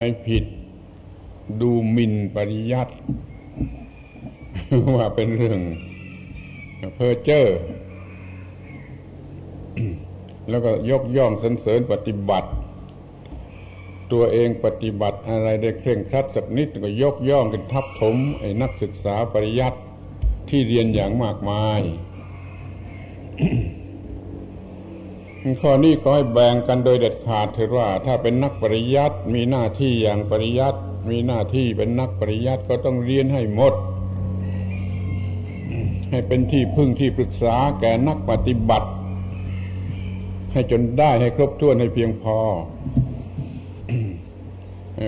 ไม่ผิดดูหมินปริยัติว่าเป็นเรื่องเพอเจ้อแล้วก็ยกย่องสรรเสริญปฏิบัติ ตัวเองปฏิบัติอะไรได้เคร่งครัดสักนิดก็ยกย่องกันทับถมไอ้นักศึกษาปริยัติที่เรียนอย่างมากมาย ข้อนี้ก็ให้แบ่งกันโดยเด็ดขาดเถอะว่าถ้าเป็นนักปริยัติมีหน้าที่อย่างปริยัติมีหน้าที่เป็นนักปริยัติก็ต้องเรียนให้หมด ให้เป็นที่พึ่งที่ปรึกษาแก่นักปฏิบัติ ให้จนได้ให้ครบถ้วนให้เพียงพอ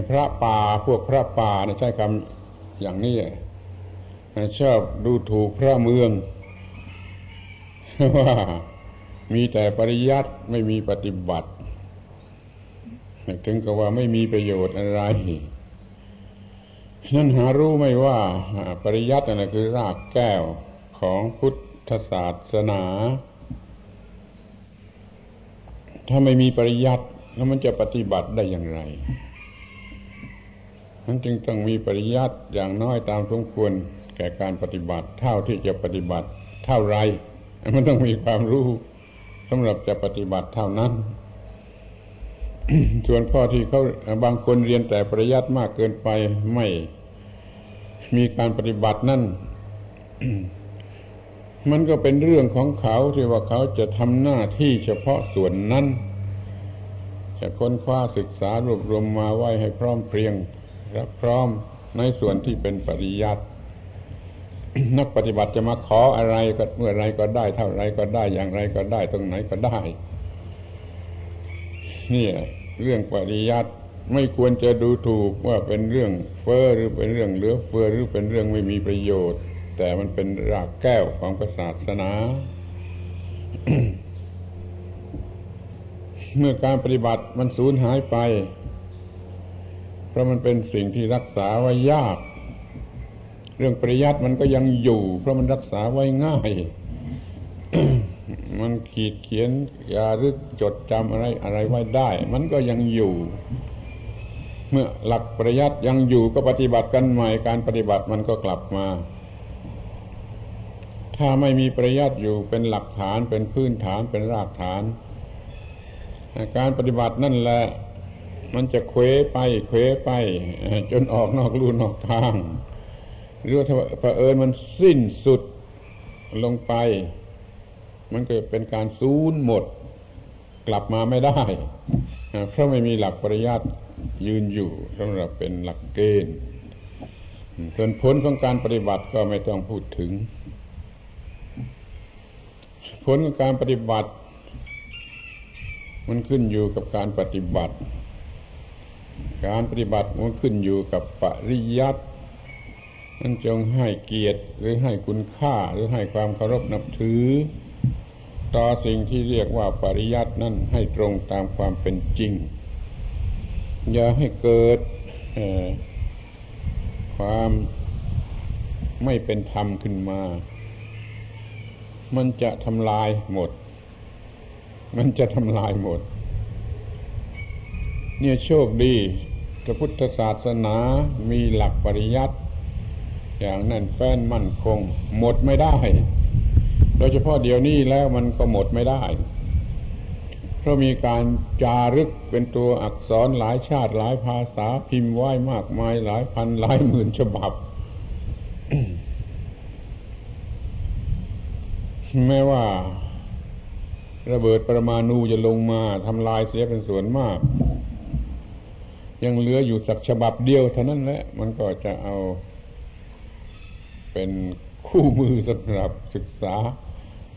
พระป่าพวกพระป่าใช้คำอย่างนี้ชอบดูถูกพระเมืองว่า มีแต่ปริยัติไม่มีปฏิบัติ ถึงกับว่าไม่มีประโยชน์อะไรนั่นหารู้ไม่ว่าปริยัตินั่นคือรากแก้วของพุทธศาสนา ถ้าไม่มีปริยัติแล้วมันจะปฏิบัติได้อย่างไรนั้นจึงต้องมีปริยัติอย่างน้อยตามสมควรแก่การปฏิบัติ เท่าที่จะปฏิบัติ เท่าไร มันต้องมีความรู้ สำหรับจะปฏิบัติเท่านั้น ส่วนข้อที่เขาบางคนเรียนแต่ปริยัติมากเกินไปไม่มีการปฏิบัตินั่น มันก็เป็นเรื่องของเขาที่ว่าเขาจะทำหน้าที่เฉพาะส่วนนั้น จะค้นคว้าศึกษารวบรวมมาไว้ให้พร้อมเพรียงรับพร้อมในส่วนที่เป็นปริยัติ นักปฏิบัติจะมาขออะไรก็เมื่อไรก็ได้ เท่าไรก็ได้อย่างไรก็ได้ตรงไหนก็ได้ นี่เรื่องปริยัติไม่ควรจะดูถูกว่าเป็นเรื่องเฟอ้อหรือเป็นเรื่องเหลือเฟือหรือเป็นเรื่องไม่มีประโยชน์ แต่มันเป็นรากแก้วของศาสนาเมื่อการปฏิบัติมันสูญหายไป เพราะมันเป็นสิ่งที่รักษาไว้ยาก เรื่องปริยัติมันก็ยังอยู่ เพราะมันรักษาไว้ง่าย มันขีดเขียนยาหรึกจดจำอะไรอะไรไว้ได้ มันก็ยังอยู่ เมื่อหลักปริยัติยังอยู่ก็ปฏิบัติกันใหม่การปฏิบัติมันก็กลับมา ถ้าไม่มีปริยัติอยู่เป็นหลักฐานเป็นพื้นฐานเป็นรากฐาน การปฏิบัตินั่นแหละมันจะเคว้ไปเคว้ไป จนออกนอกลู่นอกทาง หรือว่าถ้าเผอิญมันสิ้นสุดลงไป มันก็เป็นการสูญหมด กลับมาไม่ได้ เพราะไม่มีหลักปริยัติยืนอยู่สำหรับเป็นหลักเกณฑ์ส่วนผลของการปฏิบัติก็ไม่ต้องพูดถึง ผลของการปฏิบัติ มันขึ้นอยู่กับการปฏิบัติ การปฏิบัติมันขึ้นอยู่กับปริยัติ นั้นจงให้เกียรติหรือให้คุณค่าหรือให้ความเคารพนับถือ ต่อสิ่งที่เรียกว่าปริยัตินั่นให้ตรงตามความเป็นจริง อย่าให้เกิดความไม่เป็นธรรมขึ้นมา มันจะทำลายหมด มันจะทำลายหมด เนี่ยโชคดีพระพุทธศาสนามีหลักปริยัติ อย่างแน่นแฟ้นมั่นคง หมดไม่ได้ โดยเฉพาะเดี๋ยวนี้แล้วมันก็หมดไม่ได้ เพราะมีการจารึกเป็นตัวอักษรหลายชาติหลายภาษาพิมพ์ไว้มากมายหลายพันหลายหมื่นฉบับ แม้ว่า ระเบิดปรมาณูจะลงมาทำลายเสียเป็นส่วนมากยังเหลืออยู่สักฉบับเดียวเท่านั้นแหละ มันก็จะเอา เป็นคู่มือสำหรับศึกษา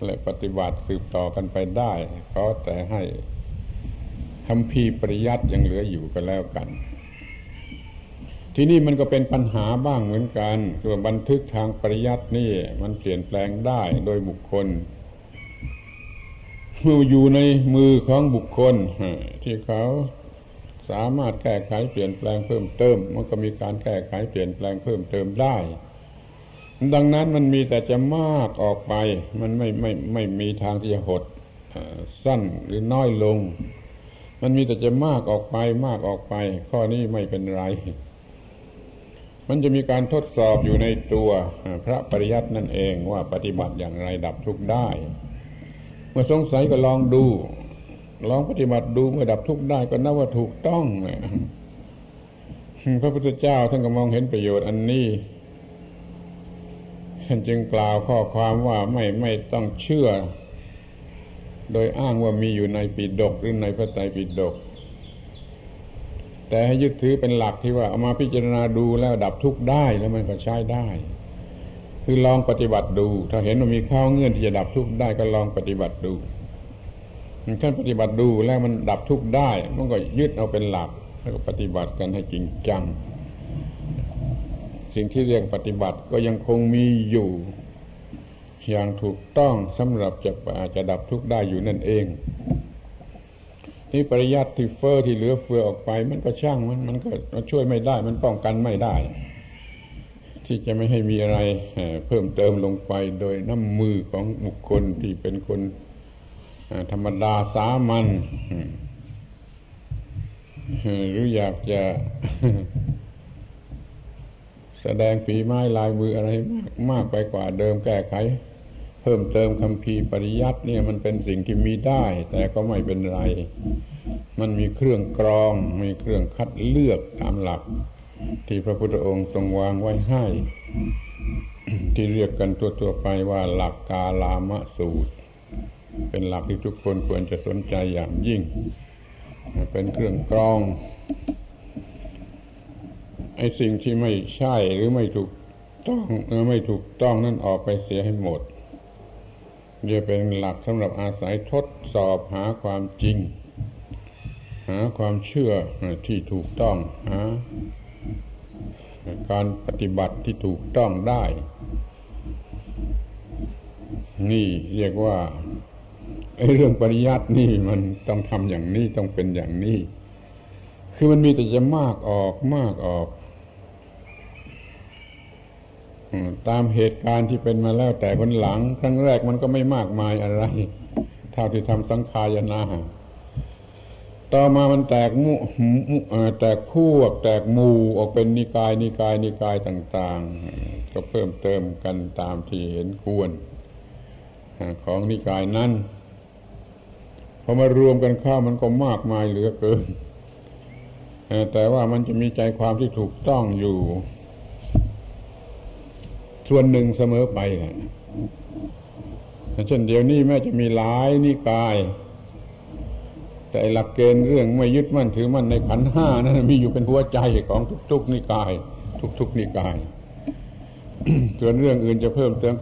และปฏิบัติสืบต่อกันไปได้ก็แต่ให้คำพีปริยัติยังเหลืออยู่ก็แล้วกัน ที่นี่มันก็เป็นปัญหาบ้างเหมือนกันตัวบันทึกทางปริยัตินี่ มันเปลี่ยนแปลงได้โดยบุคคลเมื่ออยู่ในมือของบุคคล ที่เขาสามารถแก้ไขเปลี่ยนแปลงเพิ่มเติม มันก็มีการแก้ไขเปลี่ยนแปลงเพิ่มเติมได้ ดังนั้นมันมีแต่จะมากออกไป มันไม่ไม่ไม่มีทางที่จะหดสั้นหรือน้อยลง มันมีแต่จะมากออกไปมากออกไป ข้อนี้ไม่เป็นไร มันจะมีการทดสอบอยู่ในตัวพระปริยัตินั่นเองว่าปฏิบัติอย่างไรดับทุกข์ได้ เมื่อสงสัยก็ลองดู ลองปฏิบัติดูเมื่อดับทุกข์ได้ก็นับว่าถูกต้องพระพุทธเจ้าท่านก็มองเห็นประโยชน์อันนี้ ท่านจึงกล่าวข้อความว่าไม่ไม่ต้องเชื่อ โดยอ้างว่ามีอยู่ในปิดกหรือในพระไตรปิฎกแต่ให้ยึดถือเป็นหลักที่ว่าเอามาพิจารณาดูแล้วดับทุกข์ได้แล้วมันก็ใช้ได้ คือลองปฏิบัติดู ถ้าเห็นว่ามีข้าวเงื่อนที่จะดับทุกข์ได้ก็ลองปฏิบัติดูท่านปฏิบัติดูแล้วมันดับทุกข์ได้ มันก็ยึดเอาเป็นหลัก แล้วก็ปฏิบัติกันให้จริงจัง สิ่งที่เรียกปฏิบัติก็ยังคงมีอยู่ อย่างถูกต้องสำหรับจะจะดับทุกข์ได้อยู่นั่นเองนี่ปริยัติที่เฟอ้อที่เหลือเฟือออกไป มันก็ช่างมันมันก็ช่วยไม่ได้ มันป้องกันไม่ได้ ที่จะไม่ให้มีอะไรเพิ่มเติมลงไปโดยน้ำมือของบุคคลที่เป็นคนธรรมดาสามัญหรืออยากจะ แสดงฝีไม้ลายมืออะไรมากมากไปกว่าเดิมแก้ไข เพิ่มเติมคำพีปริยัติเนี่ยมันเป็นสิ่งที่มีได้ แต่ก็ไม่เป็นไร มันมีเครื่องกรอง มีเครื่องคัดเลือกตามหลัก ที่พระพุทธองค์ทรงวางไว้ให้ ที่เรียกกันตัว ๆ ไปว่าหลักกาลามะสูตร เป็นหลักที่ทุกคนควรจะสนใจอย่างยิ่ง เป็นเครื่องกรอง ไอ้สิ่งที่ไม่ใช่หรือไม่ถูกต้องไม่ถูกต้องนั่นออกไปเสียให้หมดเรียเป็นหลักสำหรับอาศัยทดสอบหาความจริง หาความเชื่อที่ถูกต้องหาการปฏิบัติที่ถูกต้องได้ นี่เรียกว่าไอ้เรื่องปริยัตินี่มันต้องทำอย่างนี้ต้องเป็นอย่างนี้ คือมันมีแต่จะมากออกมากออก ตามเหตุการณ์ที่เป็นมาแล้วแต่คนหลัง ครั้งแรกมันก็ไม่มากมายอะไร เท่าที่ทำสังขายนาต่อมามันแตกมุแตกคู่แตกมูออกเป็นนิกายนิกายนิกายต่าง ๆ ก็เพิ่มเติมกันตามที่เห็นควร ของนิกายนั้นพอมารวมกันข้ามันก็มากมายเหลือเกินแต่ว่ามันจะมีใจความที่ถูกต้องอยู่ ส่วนหนึ่งเสมอไปเช่นเดียวนี้แม้จะมีหลายนิกาย แต่หลักเกณฑ์เรื่องไม่ยึดมั่นถือมั่นในขันห้านั้นมีอยู่เป็นหัวใจของทุก ๆ นิกาย ทุก ๆ นิกาย ส่วนเรื่องอื่นจะเพิ่มเติม